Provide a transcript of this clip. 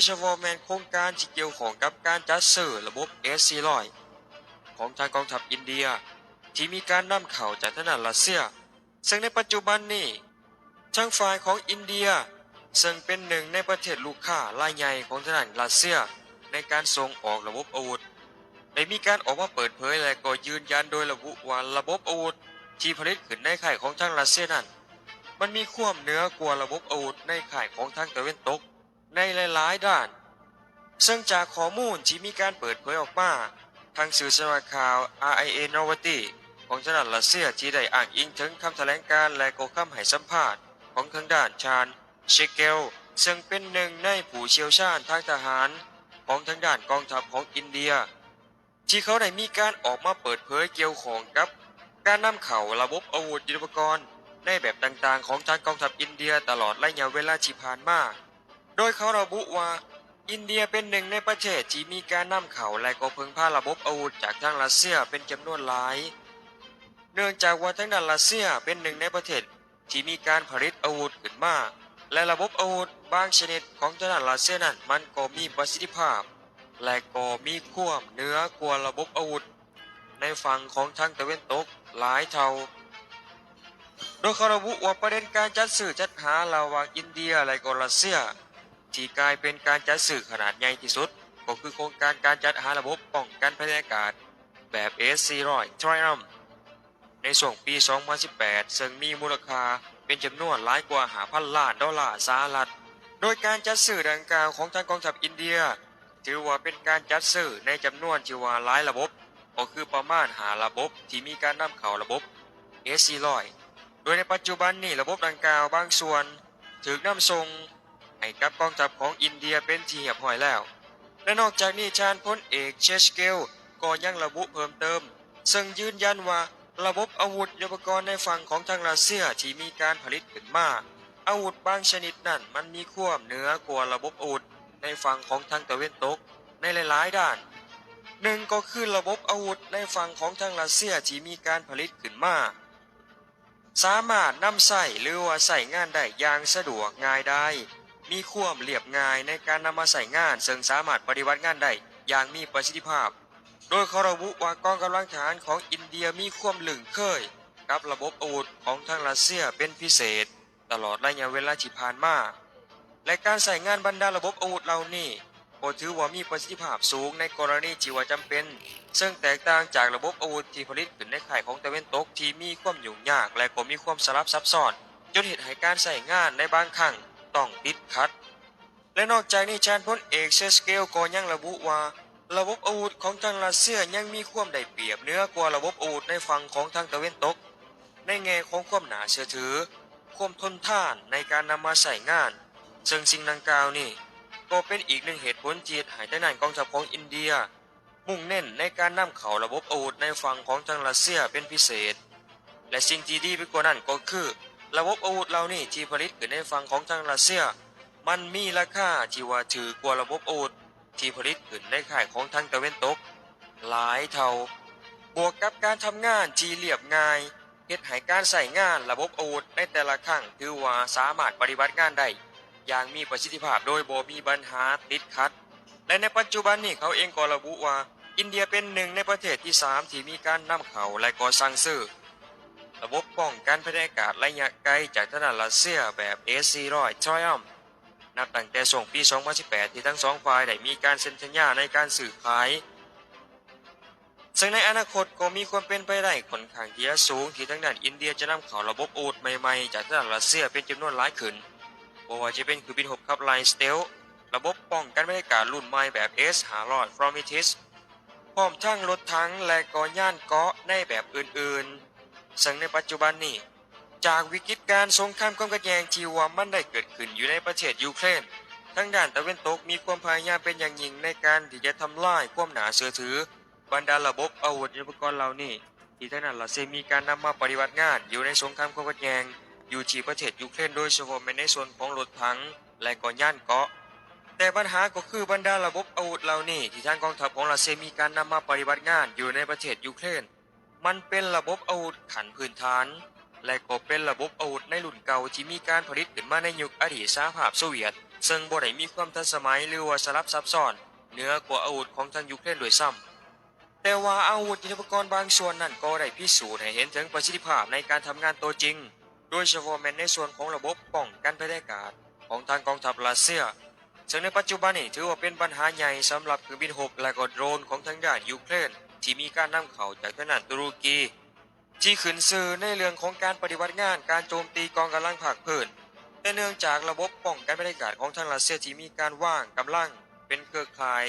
ยเฉพาะแมนโครงการที่เกี่ยวของกับการจัดซื้อระบบ S400 ของทางกองทัพอินเดีย ที่มีการนำเข้าจากทางด้ารัสเซีย ซึ่งในปัจจุบันนี้ทางฝ่ายของอินเดีย ซึ่งเป็นหนึ่งในประเทศลูกค้ารายใหญ่ของทางด้ารัสเซียในการส่งออกระบบอาวุธได้มีการออกมาเปิดเผยและก็ยืนยันโดยระบุว่าระบบอาวุธที่ผลิตขึ้นในค่ายของทางรัสเซียนั้น มันมีความเหนือกว่าระบบอาวุธในข่ายของทางตะเวนตก ในหลายๆ ด้าน ซึ่งจากข้อมูลที่มีการเปิดเผยออกมาทางสื่อสารข่าว RIA n o v a t y ของจังหวัดรัสเซียที่ได้อ้างอิงถึงคำแถลงการ์และก็คำให้สัมภาษณ์ของทางด้านชาญเชเกลซึ่งเป็นหนึ่งในผู้เชี่ยวชาญทางทหารของทางด้านกองทัพของอินเดีย ที่เขาได้มีการออกมาเปิดเผยเกี่ยวของกับ การนำเข้าระบบอาวุธยุทโธปกรณ์ ในแบบต่างๆ ของทางกองทัพอินเดียตลอดระยะเวลาที่ผ่านมา โดยเขาระบุว่า อินเดียเป็นหนึ่งในประเทศที่มีการนำเขาและก็พึ่งพาระบบอาวุธจากทางรัสเซียเป็นจำนวนหลาย เนื่องจากว่าทางด้านรัสเซียเป็นหนึ่งในประเทศที่มีการผลิตอาวุธขึ้นมาและระบบอาวุธบางชนิดของทางด้านรัสเซียนั้นมันก็มีประสิทธิภาพ และก็มีความเหนือกว่าระบบอาวุธ ในฝั่งของทางตะเวนตกหลายเท่าโดยเขาระบุว่าประเด็นการจัดซื้อจัดหาระหว่างอินเดียและก็รัสเซีย ที่กลายเป็นการจัดซื้อขนาดใหญ่ที่สุด ก็คือโครงการการจัดหาระบบป้องกันภัยอากาศ แบบ S400 Triumph ในช่วงปี 2018 ซึ่งมีมูลค่าเป็นจำนวนหลายกว่า5,000ล้านดอลลาร์สหรัฐ โดยการจัดซื้อดังกล่าวของทางกองทัพอินเดีย ถือว่าเป็นการจัดซื้อในจำนวนที่ว่าหลายระบบ ก็คือประมาณหาระบบที่มีการนำเข้าระบบ S400 โดยในปัจจุบันนี้ระบบดังกล่าวบางส่วน ถูกนำส่ง ให้กับกองทัพของอินเดียเป็นที่เรียบร้อยแล้ว และนอกจากนี้ชาญพลเอกเชสเกลก็ยังระบุเพิ่มเติม ซึ่งยืนยันว่าระบบอาวุธยุทโธปกรณ์ในฝั่งของทางรัสเซียที่มีการผลิตขึ้นมาอาวุธบางชนิดนั้นมันมีความเหนือกว่าระบบอาวุธในฝั่งของทางตะเวนตกในหลาย ๆ ด้านหนึ่งก็คือระบบอาวุธในฝั่งของทางรัสเซียที่มีการผลิตขึ้นมาสามารถนำใส่หรือว่าใส่งานได้อย่างสะดวกง่ายได้ มีความเรียบง่ายในการนำมาใส่งานซึ่งสามารถปฏิบัติงานได้อย่างมีประสิทธิภาพ โดยเขาระบุว่ากองกำลังทหารของอินเดียมีความหลึงเคย กับระบบอาวุธของทางรัสเซียเป็นพิเศษ ตลอดระยะเวลาที่ผ่านมาและการใส่งานบรรดาระบบอาวุธเหล่านี้ก็ถือว่ามีประสิทธิภาพสูงในกรณีที่ว่าจำเป็น ซึ่งแตกต่างจากระบบอาวุธที่ผลิตขึ้นในข่ายของตะเวนตกที่มีความยุ่งยาก และก็มีความสลับซับซ้อนจนเหตุให้การใส่งานในบางครั้ง ต้องติดขัด และนอกจากนี้ชาญพลเอกเชสเกลก็ยังระบุว่า ระบบอาวุธของทางรัสเซียยังมีความได้เปรียบเนื้อกว่าระบบอาวุธในฝั่งของทางตะเวนตก ในแง่ของความหนาเชื่อถือ ความทนทานในการนำมาใส่งาน ซึ่งสิ่งดังกล่าวนี่ก็เป็นอีกหนึ่งเหตุผลที่หายทางด้านกองทัพของอินเดีย มุ่งเน้นในการนำเข้าระบบอาวุธในฝั่งของทางรัสเซียเป็นพิเศษ และสิ่งที่ดีไปกว่านั้นก็คือ ระบบอาวุธเหล่านี้ที่ผลิตขึ้นในฝั่งของทางรัสเซีย มันมีราคาที่ว่าถือกว่าระบบอาวุธที่ผลิตขึ้นในข่ายของทางตะเวนตก หลายเท่า บวกกับการทำงานที่เรียบง่ายเฮ็ดให้การใส่งานระบบอาวุธในแต่ละครั้งถือว่าสามารถปฏิบัติงานได้อย่างมีประสิทธิภาพโดยบ่มีปัญหาติดขัด และในปัจจุบันนี้เขาเองก็ระบุว่า อินเดียเป็นหนึ่งในประเทศที่ 3 ที่มีการนำเข้าและก็สั่งซื้อ ระบบป้องกันภัยอากาศระยะไกลจากทางด้านรัสเซียแบบ S400 Triumph นับตั้งแต่ช่งปี 2018 ที่ทั้งสองฝ่ายได้มีการเซ็นสัญญาในการสื่อขาย ซึ่งในอนาคตก็มีความเป็นไปได้ค่อนข้างที่จะสูงที่ทางด้านอินเดียจะนำเข้าระบบอาวุธใหม่ๆ จากทางด้านรัสเซียเป็นจำนวนหลายขึ้นบ่ว่าจะเป็นคือบินหบขับไลน์สเตลระบบป้องกันภัยากาศรุ่นใหม่แบบ S500 Prometheus พร้อมทั้งรถถังและก่อย่านเกาะในแบบอื่นๆ ซึ่งในปัจจุบันนี้ จากวิกฤตการสงครามความขัดแย้งที่ว่ามันได้เกิดขึ้นอยู่ในประเทศยูเครนทั้งด้านตะเวนตกมีความพยายามเป็นอย่างยิ่งในการที่จะทำลายความหนาเชื่อถือ บรรดาระบบอาวุธยุทโธปกรณ์เหล่านี้ที่ทางด้านรัสเซียมีการนำมาปฏิบัติงานอยู่ในสงครามความขัดแย้งอยู่ที่ประเทศยูเครนโดยเฉพาะในส่วนของรถถังและก็ย่านเกาะ แต่ปัญหาก็คือบรรดาระบบอาวุธเหล่านี้ที่ทางกองทัพของรัสเซียมีการนำมาปฏิบัติงานอยู่ในประเทศยูเครน มันเป็นระบบอาวุธขันพื้นฐาน และก็เป็นระบบอาวุธในรุ่นเก่าที่มีการผลิตขึ้นมาในยุคอดีตสหภาพโซเวียต ซึ่งบ่ได้มีความทันสมัยหรือว่าสลับซับซ้อนเหนือกว่าอาวุธของทางยูเครนโดยซ้ำแต่ว่าอาวุธยุทโธปกรณ์บางส่วนนั้นก็ได้พิสูจน์ให้เห็นถึงประสิทธิภาพในการทำงานตัวจริง โดยเฉพาะแม้นในส่วนของระบบป้องกันภัยอากาศของทางกองทัพรัสเซียซึ่งในปัจจุบันนี้ถือว่าเป็นปัญหาใหญ่สำหรับเครื่องบินหกและก็โดรนของทางด้านยูเครน ที่มีการนำเข้าจากทางด้านตุรกีที่ขึ้นสื่อในเรื่องของการปฏิบัติงานการโจมตีกองกำลังภาคพื้นแต่เนื่องจากระบบป้องกันบรรยากาศของทางรัสเซียที่มีการว่างกำลังเป็นเครือข่าย